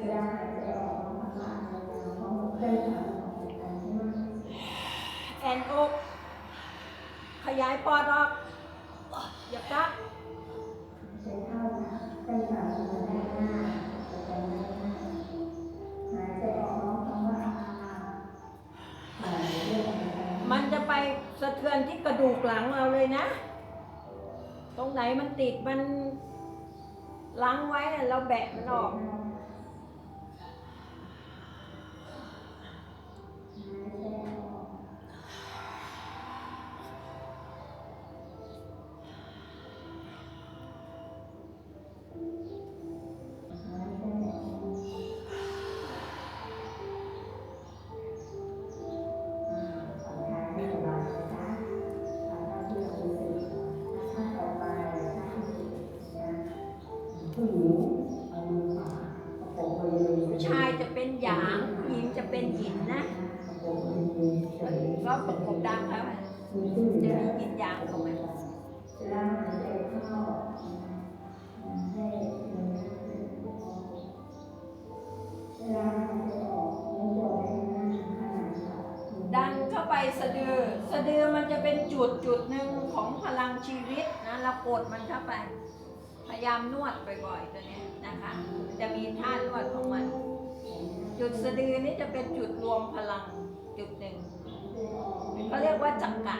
เวลาหายใจออกมาผ่านเราเพราะมันเคยผ่านออกจากกันใช่ไหมแอนอกขยายปอดออกอย่ากักใช้เข้านะใช้ผ่านมาด้านหน้าหายใจด้านหน้าหายใจออกร้องคำว่าอาหายเรื่องอะไรมันจะไปสะเทือนที่กระดูกหลังเราเลยนะ ตรงไหนมันติดมันล้างไว้อะเราแบะมันออก ผู้หญิงเอามือขวาประกบบริเวณผู้ชายจะเป็นหยางผู้หญิงจะเป็นหยินนะประกบบริเวณเฉยก็ประกบดังแล้วอะมีผู้หญิงจะมีหยินหยางเข้ามาเวลาหายใจเข้าให้มันเวลาหายใจออกมันจะไปข้างหน้าขนาดขาดันเข้าไปสะดือ สะดือมันจะเป็นจุดจุดหนึ่งของพลังชีวิตนะเรากดมันเข้าไป พยายามนวดบ่อยๆตัวเนี้ยนะคะ จะมีท่านวดของมัน จุดสะดือนี่จะเป็นจุดรวมพลังจุดหนึ่งเขาเรียกว่าจักระ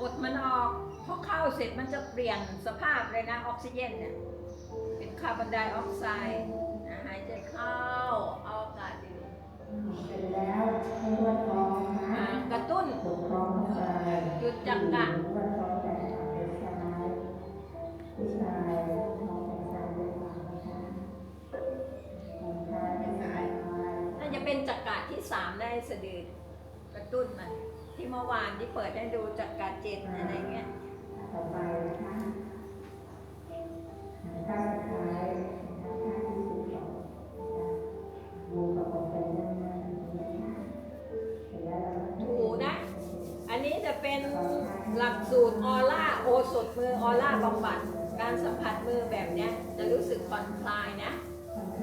กดมันออกพอเข้าเสร็จมันจะเปลี่ยนสภาพเลยนะ ออกซิเจนเนี่ยเป็นคาร์บอนไดออกไซด์นะหายใจเข้าเอาอากาศดีเสร็จแล้วให้นวดท้องนะอ่ากระตุ้นปวดท้องเข้าไปหยุดจักระนวดท้องแต่ขาไปซ้ายผู้ชายท้องไปซ้ายด้วยขวานะคะท้องซ้ายไปซ้ายน่าจะเป็นจักระที่สามได้สะดือก ระตุ้นมัน ที่เมื่อวานที่เปิดให้ดูจัการเจ็ดอะไรเงี้ยต่อไปนะคะข้างสุดท้ายข้างที่สิบสองบูประกบกันด้านหน้าถูนะ อันนี้จะเป็นหลักสูตรออร่าโอสดมือออร่าบำบัดการสัมผัสมือแบบเนี้ยจะรู้สึกผ่อนคลายนะ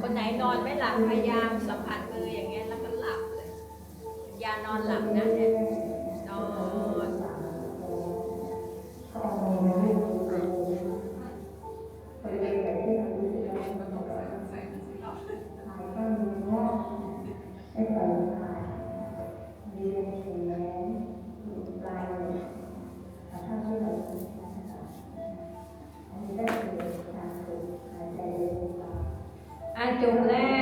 คนไหนนอนไม่หลับพยายามสัมผัสมืออย่างเงี้ยแล้วก็หลับ นอนหลับนะเนี่ยนอนจบแล้ว